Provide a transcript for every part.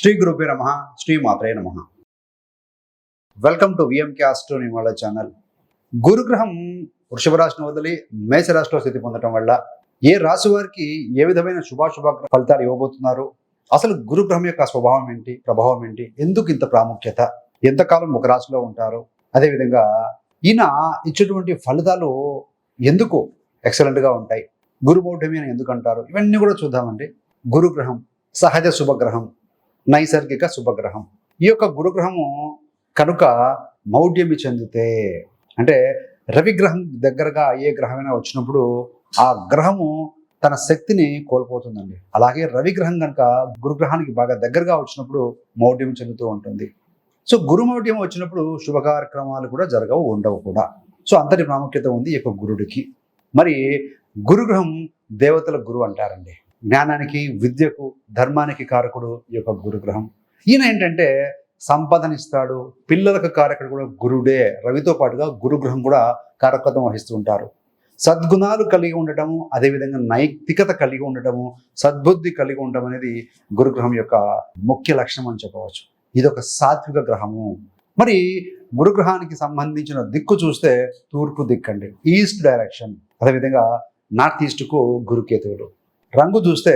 శ్రీ గురుపే నమ శ్రీ మాత్రే నమ. వెల్కమ్ టు విఎంకే ఆస్ట్రోనిమాల ఛానల్ గురుగ్రహం వృషభ రాశిని వదిలి మేషరాశిలో స్థితి పొందడం వల్ల ఏ రాశి వారికి ఏ విధమైన శుభాశుభ ఫలితాలు ఇవ్వబోతున్నారు? అసలు గురుగ్రహం యొక్క స్వభావం ఏంటి? ప్రభావం ఏంటి? ఎందుకు ఇంత ప్రాముఖ్యత? ఎంతకాలం ఒక రాశిలో ఉంటారు? అదేవిధంగా ఈయన ఇచ్చేటువంటి ఫలితాలు ఎందుకు ఎక్సలెంట్గా ఉంటాయి? గురు మౌఢ్యమి అని ఎందుకు అంటారు? ఇవన్నీ కూడా చూద్దామండి. గురుగ్రహం సహజ శుభగ్రహం నైసర్గిక శుభగ్రహం. ఈ యొక్క గురుగ్రహము కనుక మౌఢ్యమి చెందితే అంటే రవిగ్రహం దగ్గరగా ఏ గ్రహమైనా వచ్చినప్పుడు ఆ గ్రహము తన శక్తిని కోల్పోతుందండి. అలాగే రవిగ్రహం కనుక గురుగ్రహానికి బాగా దగ్గరగా వచ్చినప్పుడు మౌఢ్యం చెందుతూ ఉంటుంది. సో గురుమౌఢ్యం వచ్చినప్పుడు శుభ కార్యక్రమాలు కూడా జరగవు ఉండవు కూడా. సో అంతటి ప్రాముఖ్యత ఉంది ఈ యొక్క గురుడికి. మరి గురుగ్రహం దేవతల గురువు అంటారండి. జ్ఞానానికి విద్యకు ధర్మానికి కారకుడు ఈ యొక్క గురుగ్రహం. ఈయన ఏంటంటే సంపాదనిస్తాడు పిల్లలకు కారకుడు కూడా గురుడే. రవితో పాటుగా గురుగ్రహం కూడా కారకత్వం వహిస్తూ ఉంటారు. సద్గుణాలు కలిగి ఉండటము అదేవిధంగా నైతికత కలిగి ఉండటము సద్బుద్ధి కలిగి ఉండటం అనేది గురుగ్రహం యొక్క ముఖ్య లక్షణం అని చెప్పవచ్చు. ఇది ఒక సాత్విక గ్రహము. మరి గురుగ్రహానికి సంబంధించిన దిక్కు చూస్తే తూర్పు దిక్కండి ఈస్ట్ డైరెక్షన్. అదేవిధంగా నార్త్ ఈస్ట్కు గురుకేతువులు. రంగు చూస్తే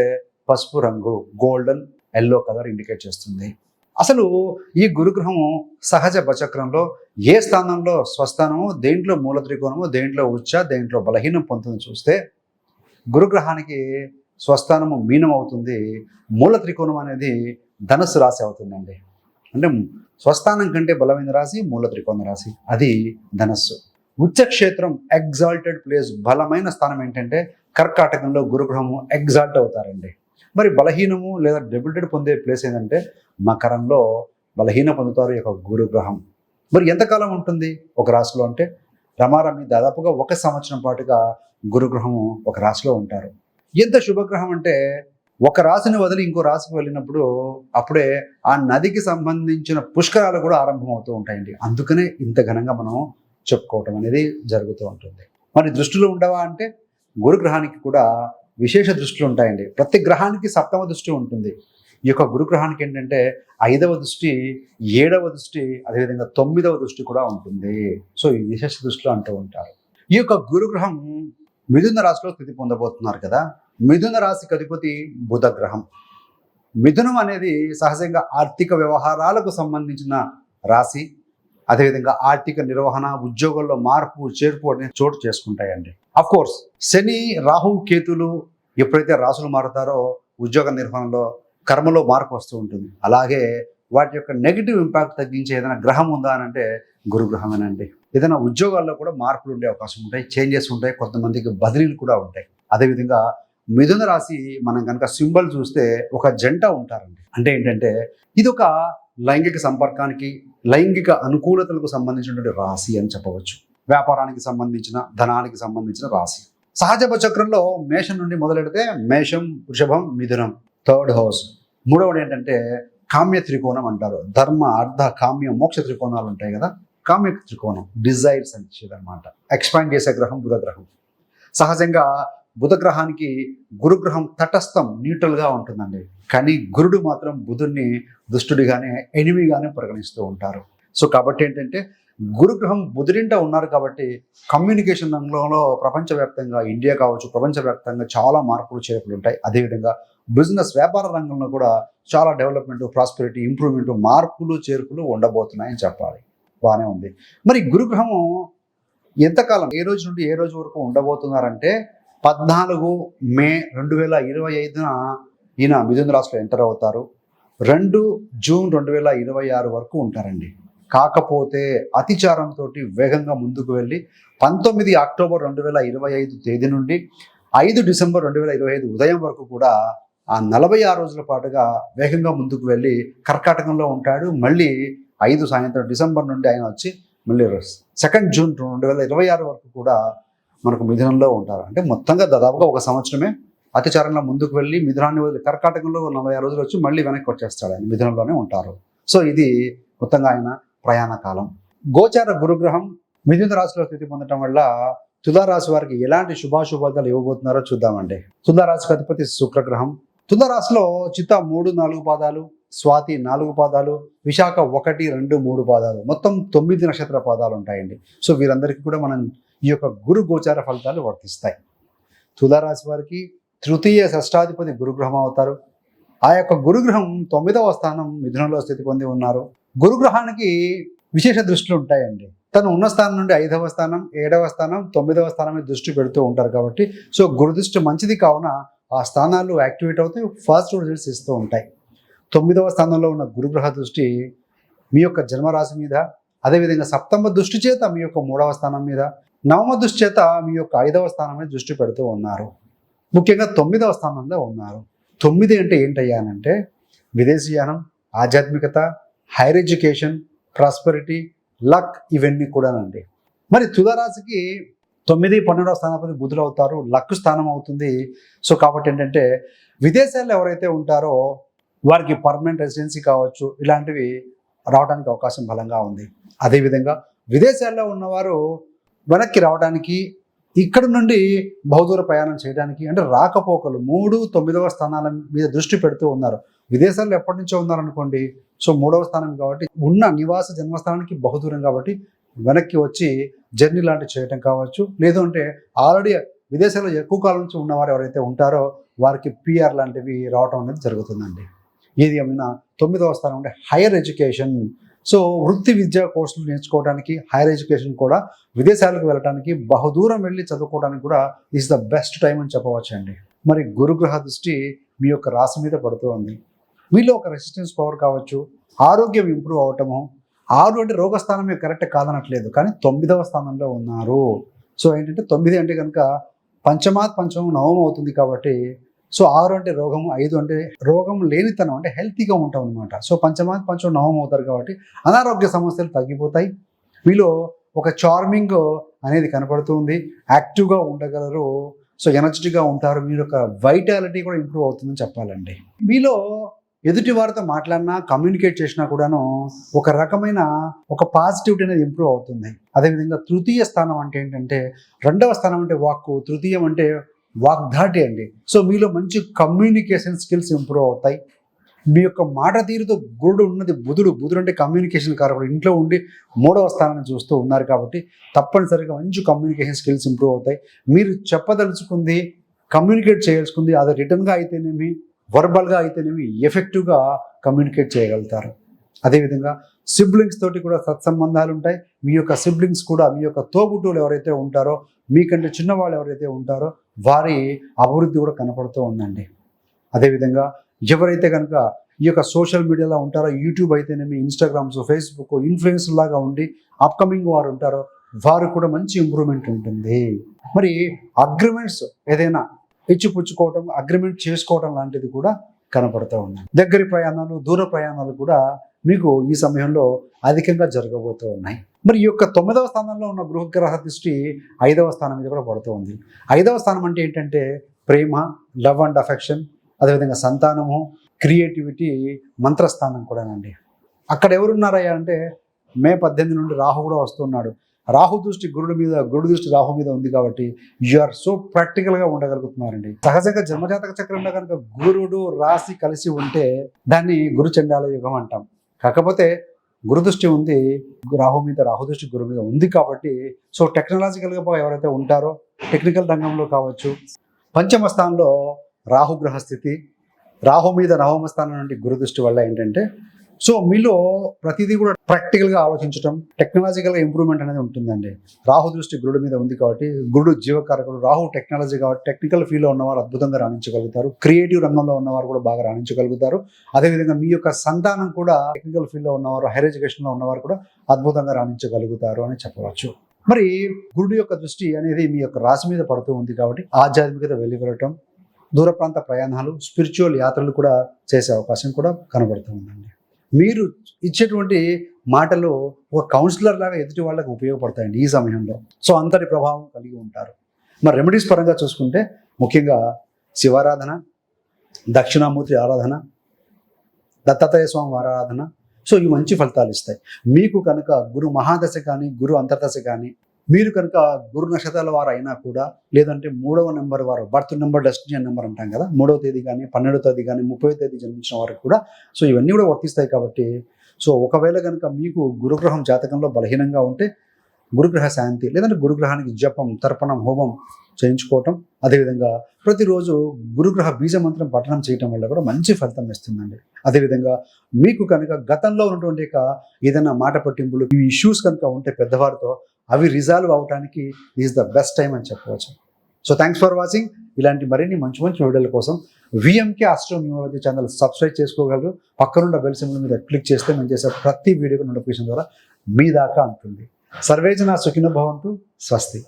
పసుపు రంగు గోల్డెన్ ఎల్లో కలర్ ఇండికేట్ చేస్తుంది. అసలు ఈ గురుగ్రహం సహజ బచక్రంలో ఏ స్థానంలో స్వస్థానము దేంట్లో మూల త్రికోణము దేంట్లో ఉచ్చ దేంట్లో బలహీనం పొందుతుంది చూస్తే గురుగ్రహానికి స్వస్థానము మీనం అవుతుంది మూల త్రికోణం అనేది ధనుసు రాశి అవుతుందండి. అంటే స్వస్థానం కంటే బలమైన రాశి మూల త్రికోణ రాశి. అది ధనస్సు. ఉచ్చక్షేత్రం ఎగ్జాల్టెడ్ ప్లేస్ బలమైన స్థానం ఏంటంటే కర్కాటకంలో గురుగ్రహము ఎగ్జాల్ట్ అవుతారండి. మరి బలహీనము లేదా డెబిలిటెడ్ పొందే ప్లేస్ ఏంటంటే మకరంలో బలహీన పొందుతారు ఈ యొక్క గురుగ్రహం. మరి ఎంతకాలం ఉంటుంది ఒక రాశిలో అంటే? రమారమి దాదాపుగా ఒక సంవత్సరం పాటుగా గురుగ్రహము ఒక రాశిలో ఉంటారు. ఎంత శుభగ్రహం అంటే ఒక రాశిని వదిలి ఇంకో రాశికి వెళ్ళినప్పుడు అప్పుడే ఆ నదికి సంబంధించిన పుష్కరాలు కూడా ఆరంభమవుతూ ఉంటాయండి. అందుకనే ఇంత ఘనంగా మనం చెప్పుకోవటం అనేది జరుగుతూ ఉంటుంది. మరి దృష్టిలో ఉండవా అంటే గురుగ్రహానికి కూడా విశేష దృష్టిలు ఉంటాయండి. ప్రతి గ్రహానికి సప్తమ దృష్టి ఉంటుంది. ఈ యొక్క గురుగ్రహానికి ఏంటంటే ఐదవ దృష్టి ఏడవ దృష్టి అదేవిధంగా తొమ్మిదవ దృష్టి కూడా ఉంటుంది. సో ఈ విశేష దృష్టిలో అంటూ ఉంటారు. ఈ యొక్క గురుగ్రహం మిథున రాశిలో స్థితి పొందబోతున్నారు కదా. మిథున రాశికి అధిపతి బుధ గ్రహం. మిథునం అనేది సహజంగా ఆర్థిక వ్యవహారాలకు సంబంధించిన రాశి అదేవిధంగా ఆర్థిక నిర్వహణ ఉద్యోగంలో మార్పు చేర్పు అనేది చోటు చేసుకుంటాయండి. అఫ్ కోర్స్ శని రాహు కేతులు ఎప్పుడైతే రాసులు మారుతారో ఉద్యోగ నిర్వహణలో కర్మలో మార్పు వస్తూ ఉంటుంది. అలాగే వాటి యొక్క నెగిటివ్ ఇంపాక్ట్ తగ్గించే ఏదైనా గ్రహం ఉందా అని అంటే గురుగ్రహమేనండి ఏదైనా ఉద్యోగాల్లో కూడా మార్పులు ఉండే అవకాశం ఉంటాయి చేంజెస్ ఉంటాయి కొంతమందికి బదిలీలు కూడా ఉంటాయి. అదేవిధంగా మిథున రాశి మనం కనుక సింబల్ చూస్తే ఒక జంట ఉంటారండి. అంటే ఏంటంటే ఇది ఒక లైంగిక సంపర్కానికి లైంగిక అనుకూలతలకు సంబంధించినటువంటి రాశి అని చెప్పవచ్చు. వ్యాపారానికి సంబంధించిన ధనానికి సంబంధించిన రాశి. సహజ చక్రంలో మేషం నుండి మొదలెడితే మేషం వృషభం మిథునం థర్డ్ హౌస్. మూడవది ఏంటంటే కామ్య త్రికోణం అంటారు. ధర్మ అర్ధ కామ్య మోక్ష త్రికోణాలు ఉంటాయి కదా. కామ్య త్రికోణం డిజైర్స్ అని అనమాట ఎక్స్పాండ్ చేసే గ్రహం బుధగ్రహం. సహజంగా బుధగ్రహానికి గురుగ్రహం తటస్థం న్యూట్రల్గా ఉంటుందండి. కానీ గురుడు మాత్రం బుధుడిని దుష్టుడిగానే ఎనిమిగానే పరిగణిస్తూ ఉంటారు. సో కాబట్టి ఏంటంటే గురుగ్రహం బుధుడింట ఉన్నారు కాబట్టి కమ్యూనికేషన్ రంగంలో ప్రపంచవ్యాప్తంగా ఇండియా కావచ్చు ప్రపంచవ్యాప్తంగా చాలా మార్పులు చేర్పులు ఉంటాయి. అదేవిధంగా బిజినెస్ వ్యాపార రంగంలో కూడా చాలా డెవలప్మెంట్ ప్రాస్పెరిటీ ఇంప్రూవ్మెంట్ మార్పులు చేర్పులు ఉండబోతున్నాయని చెప్పాలి. బాగానే ఉంది. మరి గురుగ్రహము ఎంతకాలం ఏ రోజు నుండి ఏ రోజు వరకు ఉండబోతున్నారంటే పద్నాలుగు మే రెండు వేల ఇరవై ఐదున ఈయన మిథున రాశిలో ఎంటర్ అవుతారు. రెండు జూన్ రెండు వేల ఇరవై ఆరు వరకు ఉంటారండి. కాకపోతే అతిచారంతో వేగంగా ముందుకు వెళ్ళి పంతొమ్మిది అక్టోబర్ రెండు వేల ఇరవై ఐదు తేదీ నుండి ఐదు డిసెంబర్ రెండు వేల ఇరవై ఐదు ఉదయం వరకు కూడా ఆ నలభై ఆరు రోజుల పాటుగా వేగంగా ముందుకు వెళ్ళి కర్కాటకంలో ఉంటాడు. మళ్ళీ ఐదు సాయంత్రం డిసెంబర్ నుండి ఆయన వచ్చి మళ్ళీ సెకండ్ జూన్ రెండు వేల ఇరవై ఆరు వరకు కూడా మనకు మిథునంలో ఉంటారు. అంటే మొత్తంగా దాదాపుగా ఒక సంవత్సరమే అతిచారంలో ముందుకు వెళ్ళి మిథునాన్ని వదిలి కర్కాటకంలో నలభై ఆరు రోజులు వచ్చి మళ్ళీ వెనక్కి వచ్చేస్తాడు ఆయన. మిథునంలోనే ఉంటారు. సో ఇది మొత్తంగా ఆయన ప్రయాణ కాలం. గోచార గురుగ్రహం మిథున రాశిలో స్థితి పొందటం వల్ల తులారాశి వారికి ఎలాంటి శుభాశుభాలు ఇవ్వబోతున్నారో చూద్దామండి. తులారాశికి అధిపతి శుక్రగ్రహం. తులారాశిలో చిత్త మూడు నాలుగు పాదాలు స్వాతి నాలుగు పాదాలు విశాఖ ఒకటి రెండు మూడు పాదాలు. మొత్తం తొమ్మిది నక్షత్ర పాదాలు ఉంటాయండి. సో వీరందరికీ కూడా మనం ఈ యొక్క గురు గోచార ఫలితాలు వర్తిస్తాయి. తులారాశి వారికి తృతీయ షష్టాధిపతి గురుగ్రహం అవుతారు. ఆ యొక్క గురుగ్రహం తొమ్మిదవ స్థానం మిథునంలో స్థితి పొంది ఉన్నారు. గురుగ్రహానికి విశేష దృష్టిలు ఉంటాయండి. తను ఉన్న స్థానం నుండి ఐదవ స్థానం ఏడవ స్థానం తొమ్మిదవ స్థానం మీద దృష్టి పెడుతూ ఉంటారు కాబట్టి సో గురుదృష్టి మంచిది కావున ఆ స్థానాలు యాక్టివేట్ అవుతాయి ఫాస్ట్ రిజల్ట్స్ ఇస్తూ ఉంటాయి. తొమ్మిదవ స్థానంలో ఉన్న గురుగ్రహ దృష్టి మీ యొక్క జన్మరాశి మీద అదేవిధంగా సప్తమ దృష్టి చేత మీ యొక్క మూడవ స్థానం మీద నవమ దృష్టి చేత మీ యొక్క ఐదవ స్థానం మీద దృష్టి పెడుతూ ఉన్నారు. ముఖ్యంగా తొమ్మిదవ స్థానంలో ఉన్నారు. తొమ్మిది అంటే ఏంటయ్యానంటే విదేశీయానం ఆధ్యాత్మికత హైర్ ఎడ్యుకేషన్ ప్రాస్పరిటీ లక్ ఇవన్నీ కూడానండి. మరి తులారాశికి తొమ్మిది పన్నెండవ స్థానాపతి బుధులు అవుతారు లక్ స్థానం అవుతుంది. సో కాబట్టి ఏంటంటే విదేశాల్లో ఎవరైతే ఉంటారో వారికి పర్మనెంట్ రెసిడెన్సీ కావచ్చు ఇలాంటివి రావడానికి అవకాశం బలంగా ఉంది. అదేవిధంగా విదేశాల్లో ఉన్నవారు వెనక్కి రావడానికి ఇక్కడ నుండి బహుదూర ప్రయాణం చేయడానికి అంటే రాకపోకలు మూడు తొమ్మిదవ స్థానాల మీద దృష్టి పెడుతూ ఉన్నారు. విదేశాల్లో ఎప్పటి నుంచో ఉన్నారనుకోండి సో మూడవ స్థానం కాబట్టి ఉన్న నివాస జన్మస్థానానికి బహుదూరం కాబట్టి వెనక్కి వచ్చి జర్నీ లాంటివి చేయటం కావచ్చు. లేదు అంటే ఆల్రెడీ విదేశాల్లో ఎక్కువ కాలం నుంచి ఉన్నవారు ఎవరైతే ఉంటారో వారికి పిఆర్ లాంటివి రావటం అనేది జరుగుతుందండి. ఏది ఏమైనా తొమ్మిదవ స్థానం అంటే హైయర్ ఎడ్యుకేషన్. సో వృత్తి విద్యా కోర్సులు నేర్చుకోవడానికి హైయర్ ఎడ్యుకేషన్ కూడా విదేశాలకు వెళ్ళడానికి బహుదూరం వెళ్ళి చదువుకోవడానికి కూడా ఇస్ ద బెస్ట్ టైం అని చెప్పవచ్చు అండి మరి గురుగ్రహ దృష్టి మీ యొక్క రాశి మీద పడుతూ ఉంది. మీలో ఒక రెసిస్టెన్స్ పవర్ కావచ్చు ఆరోగ్యం ఇంప్రూవ్ అవటము ఆరు అంటే రోగస్థానమే కరెక్ట్ కాదనట్లేదు కానీ తొమ్మిదవ స్థానంలో ఉన్నారు. సో ఏంటంటే తొమ్మిది అంటే కనుక పంచమాత్ పంచమం నవమం అవుతుంది కాబట్టి సో ఆరు అంటే రోగం ఐదు అంటే రోగం లేనితనం అంటే హెల్తీగా ఉంటాం అనమాట సో పంచమాత్ పంచం నవమం అవుతారు కాబట్టి అనారోగ్య సమస్యలు తగ్గిపోతాయి. మీలో ఒక చార్మింగ్ అనేది కనపడుతుంది యాక్టివ్గా ఉండగలరు. సో ఎనర్జెటిక్గా ఉంటారు మీరు యొక్క వైటాలిటీ కూడా ఇంప్రూవ్ అవుతుందని చెప్పాలండి. మీలో ఎదుటి వారితో మాట్లాడినా కమ్యూనికేట్ చేసినా కూడాను ఒక రకమైన ఒక పాజిటివిటీ అనేది ఇంప్రూవ్ అవుతుంది. అదేవిధంగా తృతీయ స్థానం అంటే ఏంటంటే రెండవ స్థానం అంటే వాక్కు తృతీయం అంటే వాగ్దాటి అండి. సో మీలో మంచి కమ్యూనికేషన్ స్కిల్స్ ఇంప్రూవ్ అవుతాయి. మీ యొక్క మాట తీరుతో గురుడు ఉన్నది బుధుడు. బుధుడు అంటే కమ్యూనికేషన్ కారకుడు. ఇంట్లో ఉండి మూడవ స్థానాన్ని చూస్తూ ఉన్నారు కాబట్టి తప్పనిసరిగా మంచి కమ్యూనికేషన్ స్కిల్స్ ఇంప్రూవ్ అవుతాయి. మీరు చెప్పదలుచుకుంది కమ్యూనికేట్ చేయాల్సుకుంది అది రిటర్న్గా అయితేనేమి వర్బల్గా అయితేనేమి ఎఫెక్టివ్గా కమ్యూనికేట్ చేయగలుగుతారు. అదేవిధంగా సిబ్లింగ్స్ తోటి కూడా సత్సంబంధాలు ఉంటాయి. మీ యొక్క సిబ్లింగ్స్ కూడా మీ యొక్క తోబుట్టువులు ఎవరైతే ఉంటారో మీకంటే చిన్నవాళ్ళు ఎవరైతే ఉంటారో వారి అభివృద్ధి కూడా కనపడుతూ ఉందండి. అదేవిధంగా ఎవరైతే కనుక ఈ యొక్క సోషల్ మీడియాలో ఉంటారో యూట్యూబ్ అయితేనేమి ఇన్స్టాగ్రామ్స్ ఫేస్బుక్ ఇన్ఫ్లుయెన్స్ లాగా ఉండి అప్కమింగ్ వారు ఉంటారో వారు కూడా మంచి ఇంప్రూవ్మెంట్ ఉంటుంది. మరి అగ్రిమెంట్స్ ఏదైనా ఇచ్చిపుచ్చుకోవటం అగ్రిమెంట్ చేసుకోవటం లాంటిది కూడా కనపడుతూ ఉన్నాయి. దగ్గరి ప్రయాణాలు దూర ప్రయాణాలు కూడా మీకు ఈ సమయంలో అధికంగా జరగబోతూ ఉన్నాయి. మరి ఈ యొక్క తొమ్మిదవ స్థానంలో ఉన్న గృహగ్రహ దృష్టి ఐదవ స్థానం మీద కూడా పడుతూ ఉంది. ఐదవ స్థానం అంటే ఏంటంటే ప్రేమ లవ్ అండ్ అఫెక్షన్ అదేవిధంగా సంతానము క్రియేటివిటీ మంత్రస్థానం కూడానండి. అక్కడ ఎవరున్నారయ్యా అంటే మే పద్దెనిమిది నుండి రాహు కూడా వస్తున్నాడు రాహు దృష్టి గురుడు మీద గురుడు దృష్టి రాహు మీద ఉంది కాబట్టి యు ఆర్ సో ప్రాక్టికల్గా ఉండగలుగుతున్నారండి. సహజంగా జన్మజాతక చక్రంలో కనుక గురుడు రాశి కలిసి ఉంటే దాన్ని గురు చండాల యుగం అంటాం. కాకపోతే గురు దృష్టి ఉంది రాహు మీద రాహు దృష్టి గురు మీద ఉంది కాబట్టి సో టెక్నాలజికల్గా ఎవరైతే ఉంటారో టెక్నికల్ రంగంలో కావచ్చు పంచమ స్థానంలో రాహు గ్రహ స్థితి రాహు మీద నవమ స్థానం నుండి గురు దృష్టి వల్ల ఏంటంటే సో మీలో ప్రతిదీ కూడా ప్రాక్టికల్గా ఆలోచించడం టెక్నాలజికల్గా ఇంప్రూవ్మెంట్ అనేది ఉంటుందండి. రాహు దృష్టి గురుడు మీద ఉంది కాబట్టి గురుడు జీవకారకుడు రాహు టెక్నాలజీ కాబట్టి టెక్నికల్ ఫీల్డ్లో ఉన్నవారు అద్భుతంగా రాణించగలుగుతారు. క్రియేటివ్ రంగంలో ఉన్నవారు కూడా బాగా రాణించగలుగుతారు. అదేవిధంగా మీ యొక్క సంతానం కూడా టెక్నికల్ ఫీల్డ్లో ఉన్నవారు హైర్ ఎడ్యుకేషన్లో ఉన్నవారు కూడా అద్భుతంగా రాణించగలుగుతారు అని చెప్పవచ్చు. మరి గురుడు యొక్క దృష్టి అనేది మీ యొక్క రాశి మీద పడుతూ ఉంది కాబట్టి ఆధ్యాత్మికత వెలువరటం దూర ప్రాంత ప్రయాణాలు స్పిరిచువల్ యాత్రలు కూడా చేసే అవకాశం కూడా కనబడుతూ ఉందండి. మీరు ఇచ్చేటువంటి మాటలు ఒక కౌన్సిలర్ లాగా ఎదుటి వాళ్ళకి ఉపయోగపడతాయండి ఈ సమయంలో. సో అంతటి ప్రభావం కలిగి ఉంటారు. మరి రెమెడీస్ పరంగా చూసుకుంటే ముఖ్యంగా శివారాధన దక్షిణామూర్తి ఆరాధన దత్తాత్రేయ స్వామి ఆరాధన. సో ఇవి మంచి ఫలితాలు ఇస్తాయి. మీకు కనుక గురు మహాదశ కానీ గురు అంతర్దశ కానీ మీరు కనుక గురు నక్షత్రాల వారు అయినా కూడా లేదంటే మూడవ నెంబర్ వారు బర్త్ నెంబర్ డెస్టినేషన్ నెంబర్ అంటాం కదా మూడవ తేదీ కానీ పన్నెండవ తేదీ కానీ ముప్పై తేదీ జన్మించిన వారికి కూడా సో ఇవన్నీ కూడా వర్తిస్తాయి కాబట్టి సో ఒకవేళ కనుక మీకు గురుగ్రహం జాతకంలో బలహీనంగా ఉంటే గురుగ్రహ శాంతి లేదంటే గురుగ్రహానికి జపం తర్పణం హోమం చేయించుకోవటం అదేవిధంగా ప్రతిరోజు గురుగ్రహ బీజ మంత్రం పఠనం చేయటం వల్ల కూడా మంచి ఫలితం ఇస్తుందండి. అదేవిధంగా మీకు కనుక గతంలో ఉన్నటువంటి ఏదైనా మాట పట్టింపులు ఈ ఇష్యూస్ కనుక ఉంటే పెద్దవారితో అవి రిజాల్వ్ అవడానికి ఈజ్ ద బెస్ట్ టైం అని చెప్పవచ్చు. సో థ్యాంక్స్ ఫర్ వాచింగ్ ఇలాంటి మరిన్ని మంచి మంచి వీడియోల కోసం విఎంకే ఆస్ట్రోన్యూమాలజీ ఛానల్ సబ్స్క్రైబ్ చేసుకోగలరు. పక్కనున్న బెల్ సింబల్ మీద క్లిక్ చేస్తే మేము చేసే ప్రతి వీడియోకి నోటిఫికేషన్ ద్వారా మీ దాకా అందుతుంది సర్వేజన సుఖిన భవంతు. స్వస్తి.